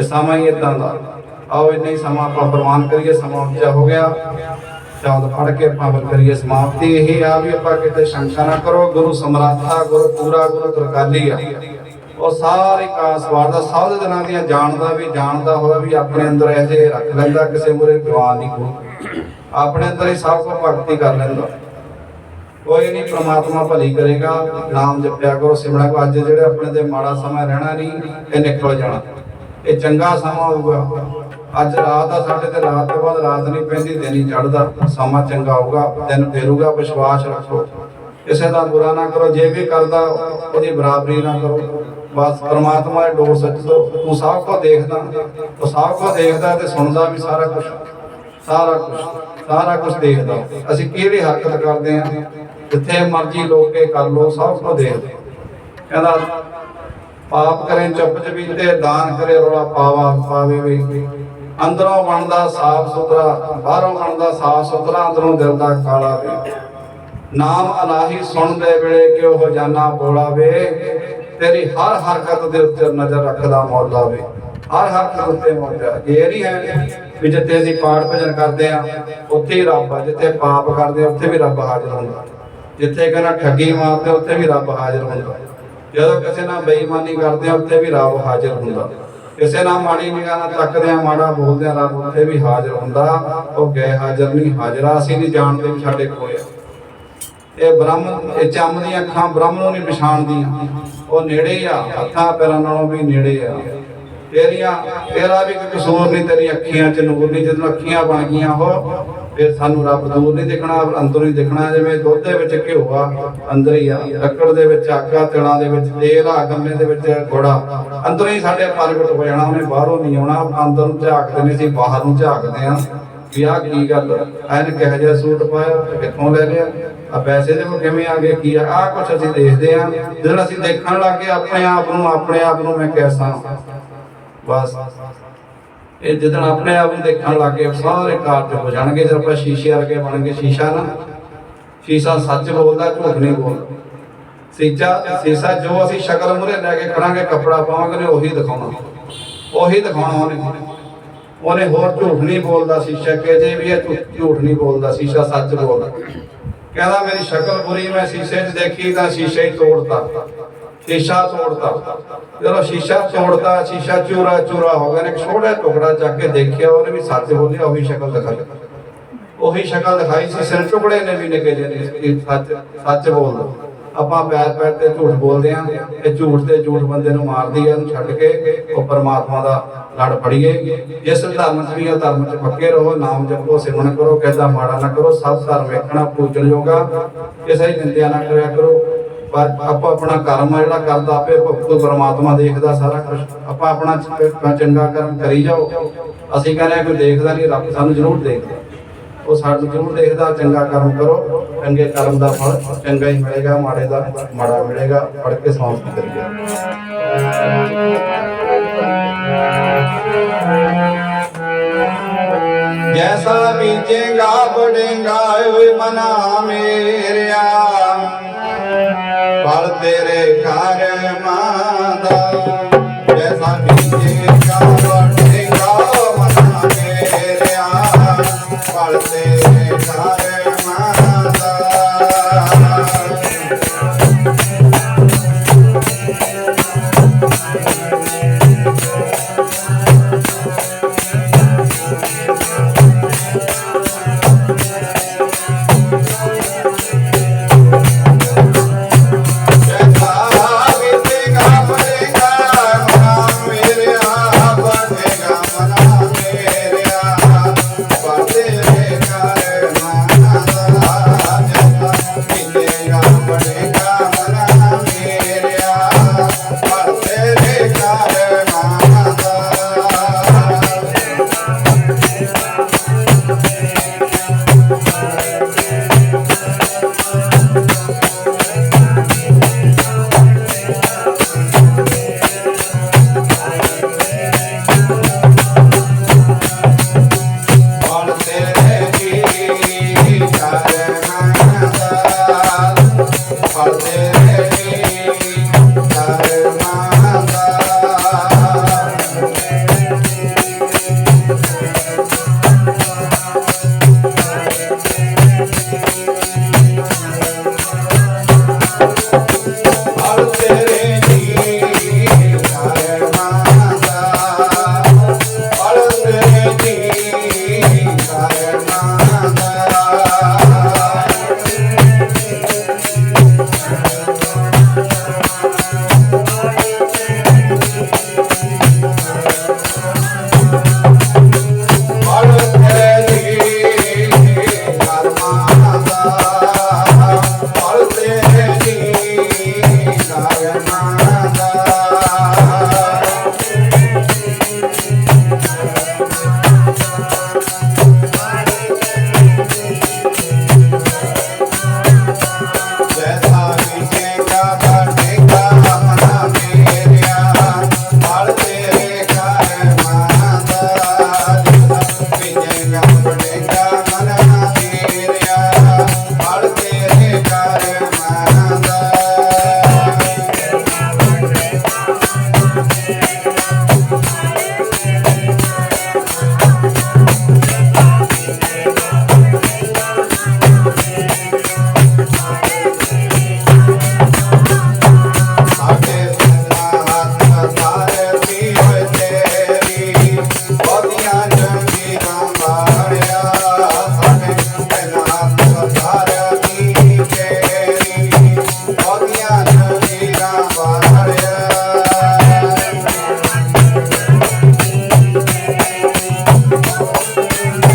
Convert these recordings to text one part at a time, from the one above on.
ਇਹ ਸਮਾਂ ਹੀ ਇਦਾਂ ਦਾ। ਆਓ ਇੰਨਾ ਹੀ ਸਮਾਂ ਆਪਾਂ ਪ੍ਰਵਾਨ ਕਰੀਏ, ਸਮਾਂ ਉੱਚਾ ਹੋ ਗਿਆ। ਸ਼ਬਦ ਪੜ ਕੇ ਆਪਾਂ ਕਰੀਏ ਸਮਾਪਤੀ। ਇਹ ਆ ਵੀ ਆਪਾਂ ਕਿਤੇ ਸ਼ੰਕਾ ਨਾ ਕਰੋ, ਗੁਰੂ ਸਮਰਾਥਾ ਗੁਰੂ ਪੂਰਾ ਗੁਰੂ ਤਰਕਾਲੀ ਆ। ਉਹ ਸਾਰੇ ਕਾਸਵਾਰ ਦਾ, ਸਭ ਦੇ ਦਿਨਾਂ ਦੀਆਂ ਜਾਣਦਾ ਵੀ, ਜਾਣਦਾ ਹੋਇਆ ਵੀ ਆਪਣੇ ਅੰਦਰ ਇਹ ਜੇ ਰੱਖ ਲੈਂਦਾ, ਕਿਸੇ ਮੁਰੇ ਜਵਾਨ ਨਹੀਂ ਕੋਈ। ਆਪਣੇ ਅੰਦਰ ਹੀ ਸਭ ਕੁਝ ਭਗਤੀ ਕਰ ਲੈਂਦਾ। ਕੋਈ ਨਹੀਂ, ਪ੍ਰਮਾਤਮਾ ਭਲੀ ਕਰੇਗਾ। ਨਾਮ ਜਪਿਆ ਕਰੋ, ਸਿਮਰਨ ਕੋ ਅੱਜ ਜਿਹੜੇ ਆਪਣੇ ਤੇ ਮਾੜਾ ਸਮਾਂ ਰਹਿਣਾ ਨਹੀਂ, ਇਹ ਨਿਕਲ ਜਾਣਾ। ਇਹ ਚੰਗਾ ਸਮਾਂ ਹੋਊਗਾ। ਅੱਜ ਰਾਤ ਆ ਸਾਡੇ ਤੇ, ਰਾਤ ਤੋਂ ਬਾਅਦ ਰਾਤ ਨਹੀਂ ਪੈਂਦੀ, ਦਿਨ ਹੀ ਚੜਦਾ ਸਮਾਂ ਚੰਗਾ ਹੋਊਗਾ, ਦਿਨ ਫੇਰੂਗਾ, ਵਿਸ਼ਵਾਸ ਰੱਖੋ। ਕਿਸੇ ਦਾ ਬੁਰਾ ਨਾ ਕਰੋ, ਜੇ ਵੀ ਕਰਦਾ, ਉਹਦੀ ਬਰਾਬਰੀ ਨਾ ਕਰੋ। ਬਸ ਪ੍ਰਮਾਤਮਾ ਦੇ ਡੋਰ ਸੱਚ ਤੋਂ, ਤੂੰ ਸਭ ਕੁਝ ਦੇਖਦਾ, ਉਹ ਸਭ ਕੁਝ ਦੇਖਦਾ ਤੇ ਸੁਣਦਾ ਵੀ ਸਾਰਾ ਕੁਝ ਸਾਰਾ ਕੁਝ ਸਾਰਾ ਕੁਝ ਦੇਖਦਾ। ਅਸੀਂ ਕਿਹੜੀ ਹਰਕਤ ਕਰਦੇ ਆ ਜਿੱਥੇ ਮਰਜ਼ੀ ਲੋਕੇ ਕਰ ਲੋ ਸਭ ਕੁਝ ਦੇਖਦੇ ਕਹਿੰਦਾ ਪਾਪ ਕਰੇ, ਚੁੱਪ ਚਪੀਤੇ, ਦਾਨ ਕਰੇ, ਰੋਲਾ ਪਾਵਾ, ਪਾਵੇ ਵੀ। ਅੰਦਰੋਂ ਬਣਦਾ ਸਾਫ਼ ਸੁਥਰਾ, ਬਾਹਰੋਂ ਬਣਦਾ ਸਾਫ਼ ਸੁਥਰਾ, ਅੰਦਰੋਂ ਦਿਲ ਦਾ ਕਾਲਾ ਵੇ। ਨਾਮ ਅਲਾਹੀ ਸੁਣਦੇ ਵੇਲੇ ਕਿਉ ਹੋ ਜਾਣਾ ਬੋਲਾ ਵੇ? ਤੇਰੀ ਹਰ ਹਰਕਤ ਦੇ ਉੱਤੇ ਨਜ਼ਰ ਰੱਖਦਾ ਮੌਲਾ ਵੇ। ਹਰ ਹਰਕਤ ਉੱਤੇ ਮੌਲਾ। ਇਹ ਨਹੀਂ ਹੈ ਵੀ ਜਿੱਥੇ ਅਸੀਂ ਪਾਠ ਭਜਨ ਕਰਦੇ ਆ ਉੱਥੇ ਹੀ ਰੱਬ ਆ। ਜਿੱਥੇ ਪਾਪ ਕਰਦੇ ਆ, ਉੱਥੇ ਵੀ ਰੱਬ ਹਾਜ਼ਰ ਹੁੰਦਾ। ਜਿੱਥੇ ਕਹਿੰਦਾ ਠੱਗੀ ਮਾਰਦੇ ਉੱਥੇ ਵੀ ਰੱਬ ਹਾਜ਼ਰ ਹੁੰਦਾ। ਜਦੋਂ ਕਿਸੇ ਨਾਲ ਬੇਈਮਾਨੀ ਕਰਦੇ ਆ, ਉੱਥੇ ਵੀ ਰੱਬ ਹਾਜ਼ਰ ਹੁੰਦਾ। ਕਿਸੇ ਨਾਲ ਮਾੜੀ ਨਿਗਾਹ ਨਾਲ ਤੱਕਦੇ ਆ, ਮਾੜਾ ਬੋਲਦੇ ਆ ਰੱਬ ਉੱਥੇ ਵੀ ਹਾਜ਼ਰ ਹੁੰਦਾ। ਉਹ ਗਏ ਹਾਜ਼ਰ ਨਹੀਂ, ਹਾਜ਼ਰਾ ਅਸੀਂ ਨਹੀਂ ਜਾਣਦੇ ਵੀ ਸਾਡੇ ਕੋਲ ਇਹ ਬ੍ਰਹਮ, ਇਹ ਚੰਮ ਦੀਆਂ ਅੱਖਾਂ ਬ੍ਰਹਮ ਨੂੰ ਨਹੀਂ ਪਛਾਣਦੀਆਂ। ਉਹ ਨੇੜੇ ਆ, ਹੱਥਾਂ ਪੈਰਾਂ ਨਾਲੋਂ ਵੀ ਨੇੜੇ ਆ। ਤੇਰੀਆਂ, ਤੇਰਾ ਵੀ ਕੋਈ ਕਸੂਰ ਨਹੀਂ ਤੇਰੀ ਅੱਖੀਆਂ ਚ ਨੂਰ ਨਹੀਂ, ਜਦੋਂ ਅੱਖੀਆਂ ਬਣ ਗਈਆਂ ਹੋ ਫਿਰ ਸਾਨੂੰ ਰੱਬ ਦੂਰ ਨਹੀਂ ਦਿਖਣਾ, ਅੰਦਰ ਹੀ ਦਿਖਣਾ, ਜਿਵੇਂ ਦੁੱਧ ਦੇ ਵਿੱਚ ਘਿਓ ਆ, ਅੰਦਰ ਹੀ ਆ। ਲੱਕੜ ਦੇ ਵਿੱਚ ਆਗਾ, ਤਿਲਾਂ ਦੇ ਵਿੱਚ ਤੇਲ ਆ, ਗੰਨੇ ਦੇ ਵਿੱਚ ਗੋੜਾ ਅੰਦਰ ਹੀ ਸਾਡੇ ਪ੍ਰਗਟ ਹੋ ਜਾਣਾ, ਉਹਨੇ ਬਾਹਰੋਂ ਨਹੀਂ ਆਉਣਾ, ਅੰਦਰ ਨੂੰ ਝਾਕਦੇ ਨੇ ਅਸੀਂ, ਬਾਹਰ ਨੂੰ ਝਾਕਦੇ ਆ ਵੀ ਆਹ ਕੀ ਗੱਲ ਐਨ ਕਿਹੋ ਜਿਹਾ ਸੂਟ ਪਾਇਆ, ਤੇ ਕਿੱਥੋਂ ਲੈ ਲਿਆ? ਆ ਪੈਸੇ ਦੇ ਕਿਵੇਂ ਆ ਗਏ, ਕੀ ਆ? ਆਹ ਕੁਛ ਅਸੀਂ ਦੇਖਦੇ ਆ ਜਦੋਂ ਅਸੀਂ ਦੇਖਣ ਲੱਗੇ ਆਪਣੇ ਆਪ ਨੂੰ, ਆਪਣੇ ਆਪ ਨੂੰ ਮੈਂ ਕੈਸਾ ਬਸ। ਇਹ ਜਦੋਂ ਆਪਣੇ ਆਪ ਨੂੰ ਦੇਖਣ ਲੱਗੇ ਸਾਰੇ ਕਾਰਜ ਹੋ ਜਾਣਗੇ ਜਦ ਆਪਾਂ ਸ਼ੀਸ਼ੇ ਵਰਗੇ ਬਣਨਗੇ ਸ਼ੀਸ਼ਾ ਨਾ। ਸ਼ੀਸ਼ਾ ਸੱਚ ਬੋਲਦਾ, ਝੂਠ ਨਹੀਂ ਬੋਲਦਾ। ਸੀਜਾ, ਸੀਸਾ ਜੋ ਅਸੀਂ ਸ਼ਕਲ ਮੁਰੇ ਲੈ ਕੇ ਖੜਾਂਗੇ, ਕੱਪੜਾ ਪਾਵਾਂਗੇ ਉਹੀ ਦਿਖਾਉਣਾ। ਉਹੀ ਦਿਖਾਉਣਾ ਉਹਨੇ। ਉਹਨੇ ਹੋਰ ਝੂਠ ਨਹੀਂ ਬੋਲਦਾ, ਸ਼ੀਸ਼ਾ ਕਿ ਜੇ ਵੀ ਇਹ ਝੂਠ ਨਹੀਂ ਬੋਲਦਾ, ਸ਼ੀਸ਼ਾ ਸੱਚ ਬੋਲਦਾ। ਕਹਿੰਦਾ, ਮੇਰੀ ਸ਼ਕਲ ਬੁਰੀ, ਮੈਂ ਸ਼ੀਸ਼ੇ 'ਚ ਦੇਖੀ ਤਾਂ ਸ਼ੀਸ਼ੇ ਹੀ ਤੋੜਤਾ। ਸ਼ੀਸ਼ਾ ਤੋੜਤਾ। ਜਦੋਂ ਸ਼ੀਸ਼ਾ ਤੋੜਤਾ, ਸ਼ੀਸ਼ਾ ਚੂਰਾ ਚੂਰਾ ਹੋ ਗਿਆ ਇੱਕ ਛੋਟਾ ਟੁਕੜਾ ਚੱਕ ਕੇ ਦੇਖਿਆ, ਉਹਨੇ ਵੀ ਸੱਚ ਬੋਲਿਆ, ਉਹੀ ਸ਼ਕਲ ਦਿਖਾਈ। ਉਹੀ ਸ਼ਕਲ ਦਿਖਾਈ ਸੀ, ਸਿਰ ਟੁਕੜੇ ਨੇ ਵੀ ਨਿਕੇ ਜਿਹੇ ਸੱਚ ਸੱਚ ਬੋਲਦਾ। ਆਪਾਂ ਪੈਰ ਪੈਰ ਤੇ ਝੂਠ ਬੋਲਦੇ ਆਂ ਇਹ ਝੂਠ ਤੇ ਝੂਠ ਬੰਦੇ ਨੂੰ ਮਾਰਦੀ ਆ ਛੱਡ ਕੇ ਉਹ ਪਰਮਾਤਮਾ ਦਾ ਲੜ ਫੜੀਏ। ਜਿਸ ਧਰਮ 'ਚ ਵੀ ਆ, ਧਰਮ 'ਚ ਪੱਕੇ ਰਹੋ, ਨਾਮ ਜਪੋ, ਸਿਮਰਨ ਕਰੋ ਕਹਿੰਦਾ ਮਾੜਾ ਨਾ ਕਰੋ, ਸਭ ਧਰਮ ਵੇਖਣਾ, ਪੂਜਣ ਯੋਗਾ ਕਿਸੇ ਨਿੰਦਿਆ ਨਾ ਕਰਿਆ ਕਰੋ। ਆਪਾਂ ਆਪਣਾ ਕਰਮ ਆ ਜਿਹੜਾ ਕਰਦਾ, ਆਪੇ ਭਗਤੂ ਪਰਮਾਤਮਾ ਦੇਖਦਾ ਸਾਰਾ ਕੁਝ ਆਪਾਂ ਆਪਣਾ ਚੰਗਾ ਕਰਮ ਕਰੀ ਜਾਓ। ਅਸੀਂ ਕਹਿੰਦੇ ਕੋਈ ਦੇਖਦਾ ਨਹੀਂ, ਰੱਬ ਸਾਨੂੰ ਜ਼ਰੂਰ ਦੇਖਦਾ। ਉਹ ਸਾਨੂੰ ਜ਼ਰੂਰ ਦੇਖਦਾ, ਚੰਗਾ ਕਰਮ ਕਰੋ, ਚੰਗੇ ਕਰਮ ਦਾ ਫਲ, ਚੰਗਾ ਹੀ ਮਿਲੇਗਾ, ਮਾੜੇ ਦਾ ਮਾੜਾ ਮਿਲੇਗਾ ਪੜ ਕੇ ਸੌਂਪ ਕਰੀਏ। ਜੈਸਾ ਬੀਜੇਗਾ ਬੜੇਗਾ ਓਏ ਮਨਾ ਮੇਰਿਆ। ਫਲ ਤੇਰੇ ਕਰਮਾਂ ਦਾ ਜੈਸਾ ਬੀਜੇਗਾ ਬੜੇਗਾ Jaya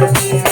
Música